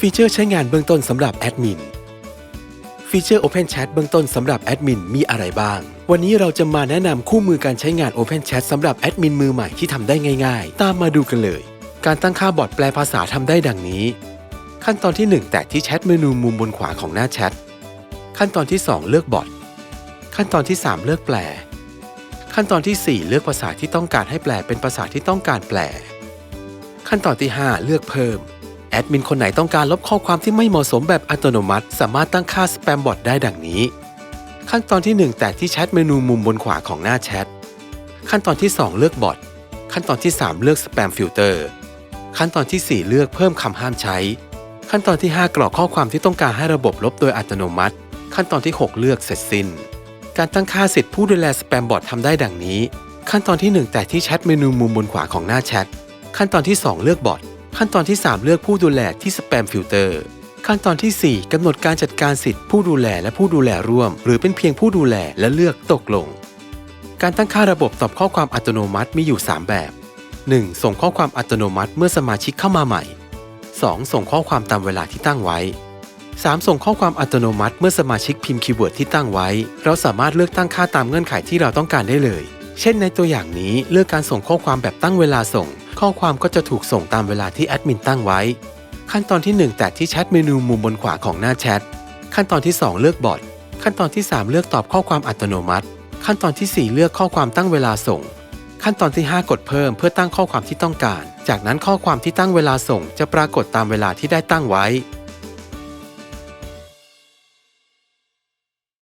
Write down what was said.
ฟีเจอร์ใช้งานเบื้องต้นสำหรับแอดมิน ฟีเจอร์ Open Chat เบื้องต้นสำหรับแอดมินมีอะไรบ้าง วันนี้เราจะมาแนะนำคู่มือการใช้งาน Open Chat สำหรับแอดมินมือใหม่ที่ทำได้ง่าย ๆ ตามมาดูกันเลย การตั้งค่าบอทแปลภาษาทำได้ดังนี้ ขั้นตอนที่ 1 แตะที่แชทเมนูมุมบนขวาของหน้าแชท ขั้นตอนที่ 2 เลือกบอท ขั้นตอนที่ 3 เลือกแปล ขั้นตอนทีสี่4 เลือกภาษาที่ต้องการให้แปลเป็นภาษาที่ต้องการแปล ขั้นตอนที่ 5 เลือกเพิ่ม แอดมินคนไหนต้องการลบข้อความที่ไม่เหมาะสมแบบอัตโนมัติ สามารถตั้งค่าสแปมบอทได้ดังนี้ ขั้นตอนที่ 1 แตะที่แชทเมนูมุมบนขวาของหน้าแชท ขั้นตอนที่ 2 เลือกบอท ขั้นตอนที่ 3 เลือกสแปมฟิลเตอร์ ขั้นตอนที่ 4 เลือกเพิ่มคำห้ามใช้ ขั้นตอนที่ 5 กรอกข้อความที่ต้องการให้ระบบลบโดยอัตโนมัติ ขั้นตอนที่ 6 เลือกเสร็จสิ้น การตั้งค่าสิทธิผู้ดูแลสแปมบอททำได้ดังนี้ ขั้นตอนที่ 1 แตะที่แชทเมนูมุมบนขวาของหน้าแชท ขั้นตอนที่ 2 เลือกบอท ขั้นตอนที่ 3 เลือกผู้ดูแลที่สแปมฟิลเตอร์ขั้นตอนทีสี่ 4 กำหนดการจัดการสิทธิ์ผู้ดูแลและผู้ดูแลร่วม หรือเป็นเพียงผู้ดูแลและเลือกตกลง การตั้งค่าระบบตอบข้อความอัตโนมัติมีอยู่ 3 แบบ 1. ส่งข้อความอัตโนมัติเมื่อสมาชิกเข้ามาใหม่ 2. ส่งข้อความตามเวลาที่ตั้งไว้ 3. ส่งข้อความอัตโนมัติเมื่อสมาชิกพิมพ์คีย์เวิร์ดที่ตั้งไว้ เราสามารถเลือกตั้งค่าตามเงื่อนไขที่เราต้องการได้เลย เช่นในตัวอย่างนี้เลือกการส่งข้อความแบบตั้งเวลาส่ง ข้อความก็จะถูกส่งตามเวลาที่แอดมินตั้งไว้ ขั้นตอนที่ 1 แตะที่แชทเมนูมุมบนขวาของหน้าแชท ขั้นตอนที่ 2 เลือกบอทขั้นตอนที่ 3 เลือกตอบข้อความอัตโนมัติ ขั้นตอนทีสี่4 เลือกข้อความตั้งเวลาส่ง ขั้นตอนที่ 5 กดเพิ่มเพื่อตั้งข้อความที่ต้องการ จากนั้นข้อความที่ตั้งเวลาส่ง จะปรากฏตามเวลาที่ได้ตั้งไว้